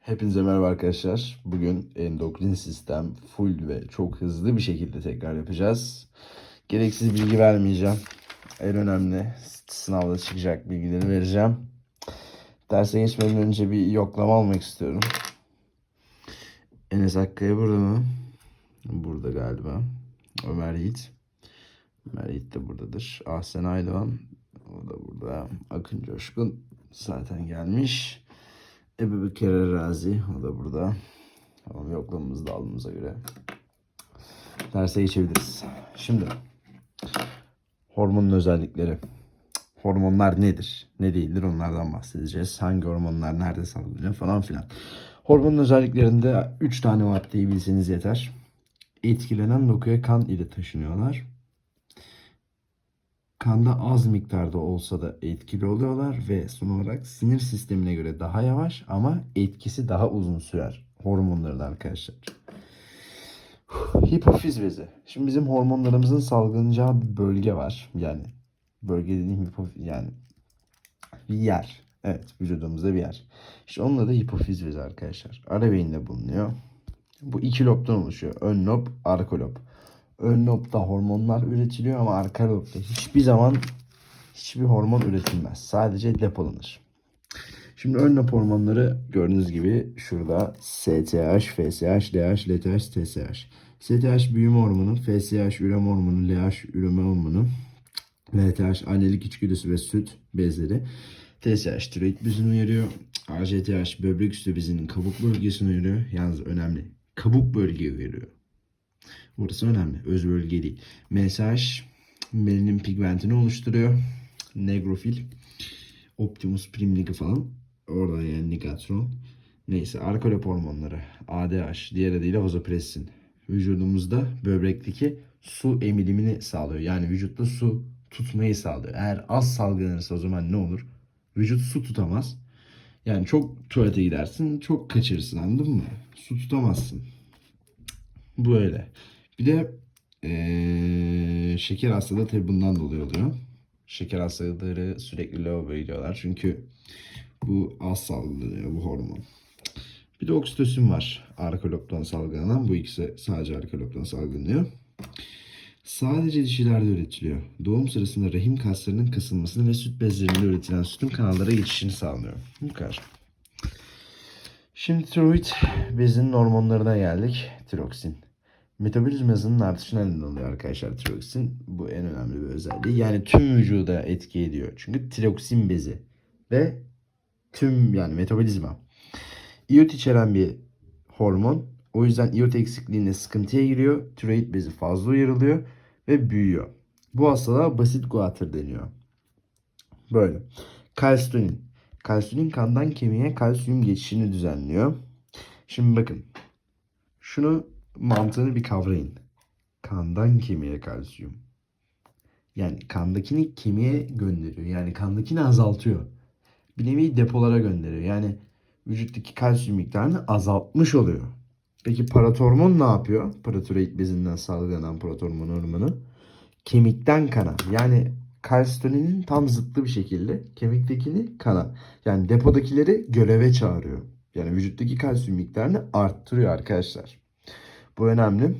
Hepinize merhaba arkadaşlar. Bugün endokrin sistem full ve çok hızlı bir şekilde tekrar yapacağız. Gereksiz bilgi vermeyeceğim. En önemli sınavda çıkacak bilgileri vereceğim. Derse geçmeden önce bir yoklama almak istiyorum. Enes Akkaya burada mı? Burada galiba. Ömer Yiğit. Ömer Yiğit de buradadır. Ahsen Aydoğan. O da burada. Akın Coşkun zaten gelmiş. Ebu Bekir Razi. O da burada. Tamam yoklamamızı da aldığımıza göre. Derse geçebiliriz. Şimdi hormonun özellikleri. Hormonlar nedir? Ne değildir? Onlardan bahsedeceğiz. Hangi hormonlar nerede salgılanıyor falan filan. Hormonun özelliklerinde 3 tane maddeyi bilseniz yeter. Etkilenen dokuya kan ile taşınıyorlar. Kanda az miktarda olsa da etkili oluyorlar ve son olarak sinir sistemine göre daha yavaş ama etkisi daha uzun sürer hormonların arkadaşlar. Hipofiz bezi. Şimdi bizim hormonlarımızın salgılanacağı bir bölge var. Yani bölge dediğim hipofiz yani bir yer. Evet vücudumuzda bir yer. İşte onun adı hipofiz bezi arkadaşlar. Ara beyinde bulunuyor. Bu iki lobdan oluşuyor. Ön lob, arka lob. Ön lobda hormonlar üretiliyor ama arka lobda hiçbir zaman hiçbir hormon üretilmez. Sadece depolanır. Şimdi ön lob hormonları gördüğünüz gibi şurada STH, FSH, LH, LTH, TSH. STH büyüme hormonu, FSH üreme hormonu, LH üreme hormonu, LTH annelik içgüdüsü ve süt bezleri. TSH tiroid bezini uyarıyor. ACTH böbrek üstü bezinin kabuk bölgesini uyarıyor. Yalnız önemli. Kabuk bölgeyi uyarıyor. Burası önemli. Öz bölge değil. MSH melanin pigmentini oluşturuyor. Negrofil. Optimus prim ligi falan. Orada yani ligatron. Neyse arka lob hormonları. ADH. Diğer adıyla vazopressin. Vücudumuzda böbrekteki su emilimini sağlıyor. Yani vücutta su tutmayı sağlıyor. Eğer az salgılanırsa o zaman ne olur? Vücut su tutamaz. Yani çok tuvalete gidersin, çok kaçırırsın anladın mı? Su tutamazsın. Bu öyle. Bir de eee, şeker hastalığı tabii bundan dolayı oluyor. Şeker hastalıkları sürekli lavaboya gidiyorlar. Çünkü bu az salgılanıyor bu hormon. Bir de oksitosin var. Arka salgılanan. Bu ikisi sadece arka salgılanıyor. Sadece dişilerde üretiliyor. Doğum sırasında rahim kaslarının kasılmasını ve süt bezlerinde üretilen sütün kanallara geçişini sağlıyor. Bu kadar. Şimdi tiroid bezinin hormonlarına geldik. Tiroksin. Metabolizm hızının artışına neden oluyor arkadaşlar tiroksin. Bu en önemli bir özelliği. Yani tüm vücuda etki ediyor. Çünkü tiroksin bezi ve tüm yani metabolizma. İyot içeren bir hormon. O yüzden iyot eksikliğinde sıkıntıya giriyor. Tiroid bezi fazla uyarılıyor ve büyüyor. Bu hastalığa basit guatr deniyor. Böyle. Kalsitonin. Kalsitonin kandan kemiğe kalsiyum geçişini düzenliyor. Şimdi bakın. Şunu mantığını bir kavrayın. Kandan kemiğe kalsiyum. Yani kandakini kemiğe gönderiyor. Yani kandakini azaltıyor. Bir nevi depolara gönderiyor. Yani vücuttaki kalsiyum miktarını azaltmış oluyor. Peki paratormon ne yapıyor? Paratiroid bezinden salgılanan paratormon hormonu kemikten kana. Yani kalsitoninin tam zıttı bir şekilde kemiktekini kana. Yani depodakileri göreve çağırıyor. Yani vücuttaki kalsiyum miktarını arttırıyor arkadaşlar. Bu önemli.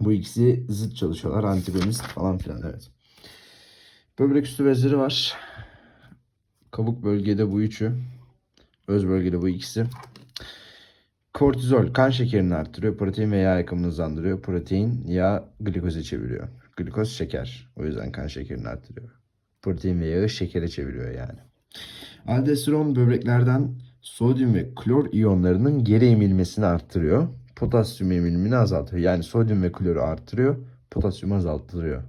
Bu ikisi zıt çalışıyorlar. Antagonist falan filan evet. Böbrek üstü bezleri var. Kabuk bölgede bu üçü. Öz bölgede bu ikisi. Kortizol kan şekerini arttırıyor. Protein ve yağ yakımını hızlandırıyor. Protein yağ glikoza çeviriyor. Glikoz şeker. O yüzden kan şekerini arttırıyor. Protein ve yağı şekere çeviriyor yani. Aldosteron böbreklerden sodyum ve klor iyonlarının geri emilmesini arttırıyor. Potasyum emilimini azaltıyor. Yani sodyum ve kloru arttırıyor. Potasyumu azalttırıyor.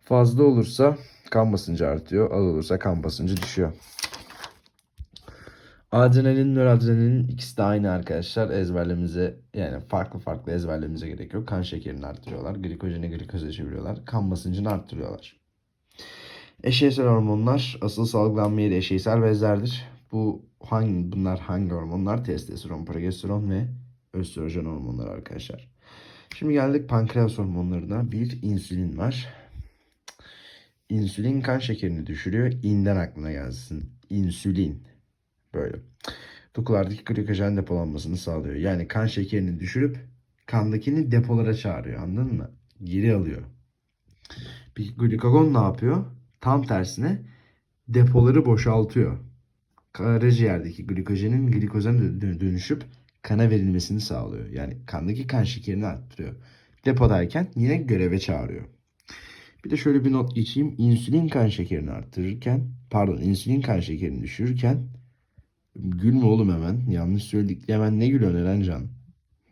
Fazla olursa kan basıncı artıyor. Az olursa kan basıncı düşüyor. Adrenalin, noradrenalin ikisi de aynı arkadaşlar. Ezberlemize yani farklı farklı ezberlememize gerek yok. Kan şekerini arttırıyorlar. Glikojeni glikoza çeviriyorlar. Kan basıncını arttırıyorlar. Eşeysel hormonlar asıl salgılanma yeri eşeysel bezlerdir. Bu hangi bunlar hangi hormonlar? Testosteron, progesteron ve östrojen hormonları arkadaşlar. Şimdi geldik pankreas hormonlarına. Bir insülin var. İnsülin kan şekerini düşürüyor. İnden aklına gelsin. İnsülin. Böyle. dokulardaki glikojen depolanmasını sağlıyor. Yani kan şekerini düşürüp kandakini depolara çağırıyor. Anladın mı? Geri alıyor. Peki glikagon ne yapıyor? Tam tersine depoları boşaltıyor. Karaciğerdeki glikojenin glikozen dö- dönüşüp kana verilmesini sağlıyor. Yani kandaki kan şekerini arttırıyor. Depodayken yine göreve çağırıyor. Bir de şöyle bir not geçeyim. İnsülin kan şekerini arttırırken, pardon insülin kan şekerini düşürürken gülme oğlum hemen. Yanlış söyledik. Hemen ne gülüyorsun Erencan?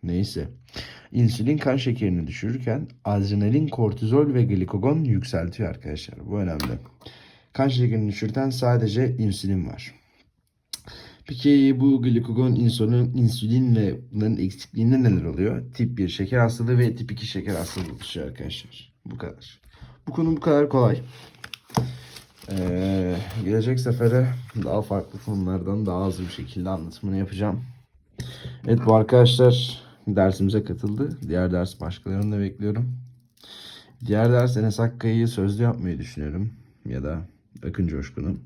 Neyse. İnsülin kan şekerini düşürürken adrenalin, kortizol ve glikagon yükseltiyor arkadaşlar. Bu önemli. Kan şekerini düşürten sadece insülin var. Peki bu glikagon, insülin, insülin ve bunların eksikliğinde neler oluyor? Tip 1 şeker hastalığı ve tip 2 şeker hastalığı oluşuyor arkadaşlar. Bu kadar. Bu konu bu kadar kolay. Ee, gelecek sefere daha farklı konulardan daha hızlı bir şekilde anlatımını yapacağım. Evet bu arkadaşlar dersimize katıldı. Diğer ders başkalarını da bekliyorum. Diğer ders Enes Hakkı'yı sözlü yapmayı düşünüyorum. Ya da Akın Coşkun'u.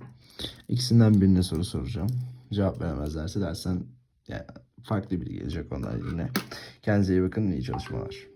İkisinden birine soru soracağım. Cevap veremezlerse dersen yani farklı biri gelecek onlar yine. Kendinize iyi bakın. iyi çalışmalar.